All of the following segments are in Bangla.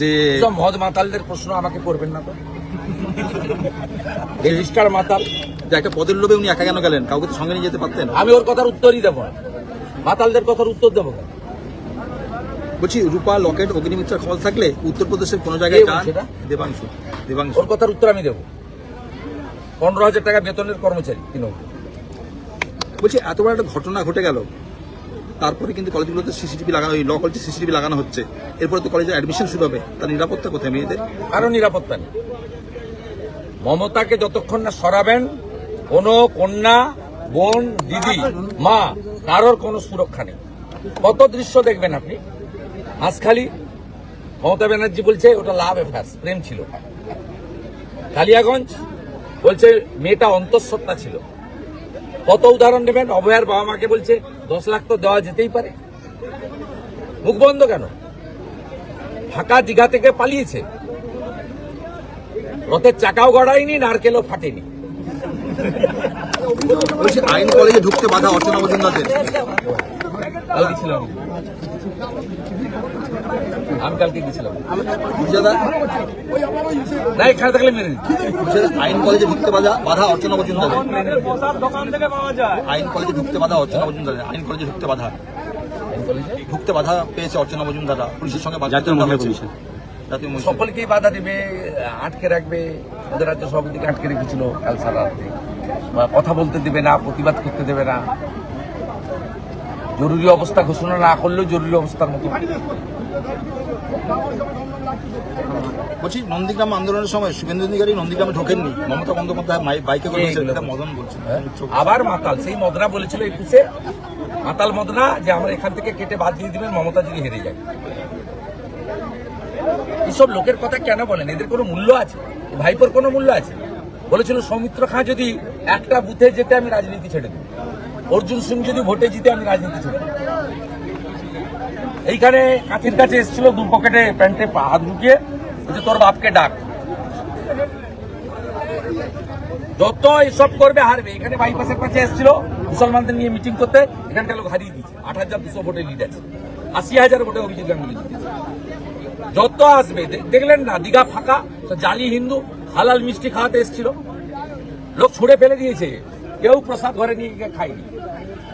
যে মদ মাতালদের প্রশ্ন আমাকে করবেন না তো। রেজিস্টার মাতাল। যে একটা পদের লোভে উনি একা কেন গেলেন? কাউকে তো সঙ্গে নিয়ে যেতে পারতেন। আমি ওর কথার উত্তরই দেবো মাতালদের কথার উত্তর দেবো বলছি রূপা লকেট অগ্নিমিত্রা খবর থাকলে উত্তরপ্রদেশের কোনো জায়গায় দেবাংশু দেবাংশু। ওর কথার উত্তর আমি দেবো। পনেরো হাজার টাকা বেতনের কর্মচারী তৃণমূল বলছি এত বড় একটা ঘটনা ঘটে গেল। তারপরে কিন্তু কলেজগুলোতে সিসিটিভি লাগানো, ওই ল কলেজে সিসিটিভি লাগানো হচ্ছে। এরপরে তো কলেজে অ্যাডমিশন শুরু হবে। তার নিরাপত্তা কোথায় মেয়েদের? কারও নিরাপত্তা নেই। মমতাকে যতক্ষণ না সরাবেন, কোনো কন্যা, বোন, দিদি, মা, কারোর কোনো সুরক্ষা নেই। কত দৃশ্য দেখবেন আপনি? হাঁসখালি মমতা ব্যানার্জি বলছে, ওটা লাভ অ্যাফেয়ার্স প্রেম ছিল। কালিয়াগঞ্জ বলছে, মেয়েটা অন্তঃসত্ত্বা ছিল। কত উদাহরণ নেবেন অভয়ার বাবা মাকে বলছে, দশ লাখ তো দেওয়া যেতেই পারে। মুখ বন্ধ কেন? ফাঁকা দীঘা থেকে পালিয়েছে। রথের চাকাও গড়ায়নি, নারকেলও ফাটেনি। আইন কলেজে ঢুকতে বাধা অর্চনা মজুমদারদের। কালকে ছিলাম আমি কালকে গেছিলাম। বুঝাদা না এখানে থাকলে মেরে আইন কলেজে ঢুকতে বাধা বাধা অর্চনা মজুমদারের। দোকান থেকে পাওয়া আইন কলেজে ঢুকতে বাধা অর্চনা আইন কলেজে ঢুকতে বাধা। ঢুকতে বাধা পেয়েছে অর্চনা মজুমদাররা। পুলিশের সঙ্গে জাতীয় মহিলা সকলকেই বাধা দিবে আটকে রাখবে। ওদের রাজ্য সভাপতিকে আটকে রেখেছিল কাল সারা রাত্রে। কথা বলতে দেবে না প্রতিবাদ করতে দেবে না। জরুরি অবস্থা ঘোষণা না করলেও জরুরি অবস্থার মতো। বলছি নন্দীগ্রাম আন্দোলনের সময় শুভেন্দু অধিকারী নন্দীগ্রামে ঢোকেননি। মমতা বন্দ্যোপাধ্যায় বাইকে করে মদন বলছেন হ্যাঁ? আবার মাতাল সেই মদনা বলেছিল একুশে। মাতাল মদনা যে আমরা এখান থেকে কেটে বাদ দিয়ে দিবেন মমতা যদি হেরে যায়। এইসব লোকের কথা কেন বলেন? এদের কোনো মূল্য আছে? ভাইপোর কোনো মূল্য আছে? বলেছিল সৌমিত্র খাঁ যদি একটা বুথে যেতে আমি রাজনীতি ছেড়ে দেব। অর্জুন সিং যদি ভোটে জিতে, আমি রাজনীতি দেব। এইখানে কাঁথির কাছে এসেছিল, দু পকেটে প্যান্টে হাত ঢুকিয়ে তোর বাপকে ডাক। যত এসব করবে, হারবে। এখানে বাইপাসের কাছে এসেছিল, মুসলমানদের নিয়ে মিটিং করতে, এখানকার লোক হারিয়ে দিয়েছে। আট হাজার দুশো ভোটে লিড আছে। আশি হাজার ভোটে অভিজিৎ গাঙ্গুলি যত আসবে দেখলেন না, দীঘা ফাঁকা জালি হিন্দু, হালাল মিষ্টি খাওয়াতে এসেছিল। লোক ছুড়ে ফেলে দিয়েছে। কেউ প্রসাদ ঘরে নিয়ে খায়নি হ্যাঁ খায়নি বুঝাদা অবস্থা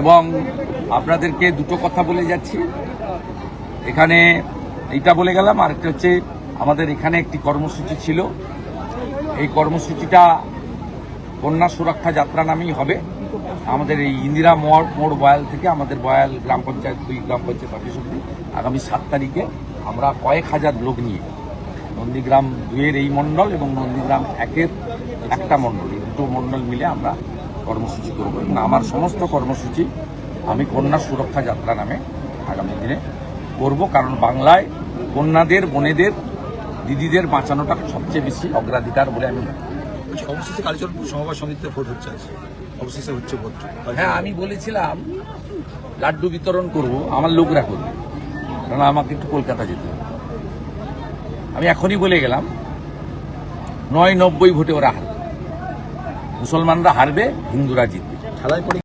এবং আপনাদেরকে দুটো কথা বলে যাচ্ছি। এখানে এইটা বলে গেলাম আর একটা হচ্ছে আমাদের এখানে একটি কর্মসূচি ছিল। এই কর্মসূচিটা কন্যা সুরক্ষা যাত্রা নামেই হবে। আমাদের এই ইন্দিরা মোড় মোড় বয়াল থেকে আমাদের বয়াল গ্রাম পঞ্চায়েত দুই গ্রাম পঞ্চায়েত অফিস অব্দি আগামী সাত তারিখে আমরা কয়েক হাজার লোক নিয়ে নন্দীগ্রাম দুয়ের এই মণ্ডল এবং নন্দীগ্রাম একের একটা মণ্ডল, এই দুটো মণ্ডল মিলে আমরা কর্মসূচি করব এবং আমার সমস্ত কর্মসূচি আমি কন্যা সুরক্ষা যাত্রা নামে আগামী দিনে করব। কারণ বাংলায় কন্যাদের বোনেদের দিদিদের বাঁচানোটা সবচেয়ে বেশি অগ্রাধিকার বলে আমি। অবশেষে কালীচরণপুর সমবায় সমিতিতে ভোট হচ্ছে অবশেষে হচ্ছে ভোট। হ্যাঁ আমি বলেছিলাম লাড্ডু বিতরণ করব আমার লোকরা করবে। কারণ আমাকে একটু কলকাতা যেতে হবে। আমি এখনই বলে গেলাম নয় নব্বই ভোটে ওরা হারবে। মুসলমানরা হারবে হিন্দুরা জিতবে।